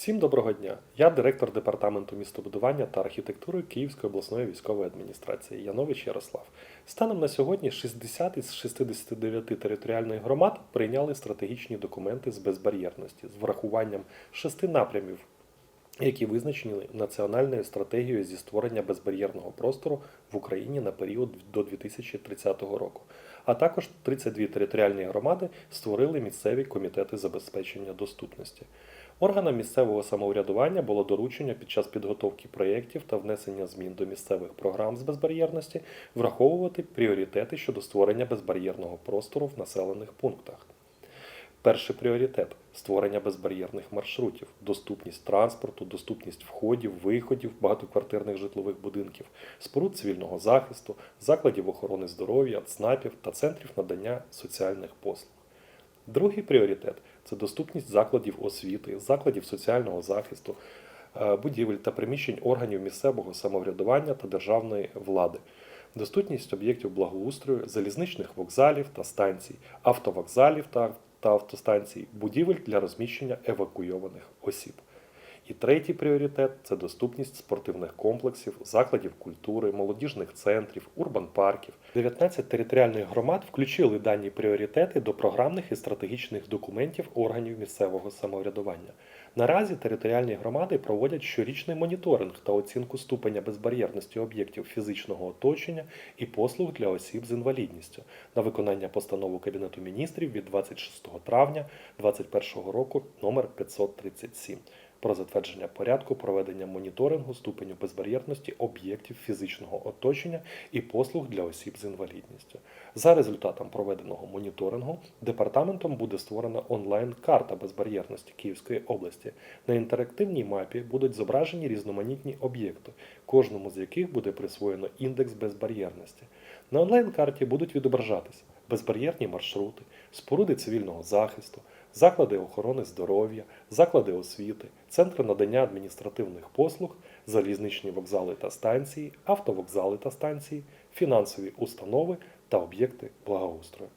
Всім доброго дня! Я директор департаменту містобудування та архітектури Київської обласної військової адміністрації Янович Ярослав. Станом на сьогодні 60 із 69 територіальних громад прийняли стратегічні документи з безбар'єрності з врахуванням шести напрямів, які визначені національною стратегією зі створення безбар'єрного простору в Україні на період до 2030 року. А також 32 територіальні громади створили місцеві комітети забезпечення доступності. Органам місцевого самоврядування було доручення під час підготовки проєктів та внесення змін до місцевих програм з безбар'єрності враховувати пріоритети щодо створення безбар'єрного простору в населених пунктах. Перший пріоритет створення безбар'єрних маршрутів, доступність транспорту, доступність входів, виходів багатоквартирних житлових будинків, споруд цивільного захисту, закладів охорони здоров'я, ЦНАПів та центрів надання соціальних послуг. Другий пріоритет це доступність закладів освіти, закладів соціального захисту, е, будівель та приміщень органів місцевого самоврядування та державної влади, доступність об'єктів благоустрою, залізничних вокзалів та станцій, автовокзалів та, та автостанцій, будівель для розміщення евакуйованих осіб. І третій пріоритет це доступність спортивних комплексів, закладів культури, молодіжних центрів, урбан-парків. 19 територіальних громад включили дані пріоритети до програмних і стратегічних документів органів місцевого самоврядування. Наразі територіальні громади проводять щорічний моніторинг та оцінку ступеня безбар'єрності об'єктів фізичного оточення і послуг для осіб з інвалідністю на виконання постанови Кабінету міністрів від 26 травня 2021 року номер 537 про затвердження порядку проведення моніторингу ступеню безбар'єрності об'єктів фізичного оточення і послуг для осіб з інвалідністю. За результатом проведеного моніторингу департаментом буде створена онлайн-карта безбар'єрності Київської області. На інтерактивній мапі будуть зображені різноманітні об'єкти, кожному з яких буде присвоєно індекс безбар'єрності. На онлайн-карті будуть відображатися безбар'єрні маршрути, споруди цивільного захисту, заклади охорони здоров'я, заклади освіти, центри надання адміністративних послуг, залізничні вокзали та станції, автовокзали та станції, фінансові установи та об'єкти благоустрою.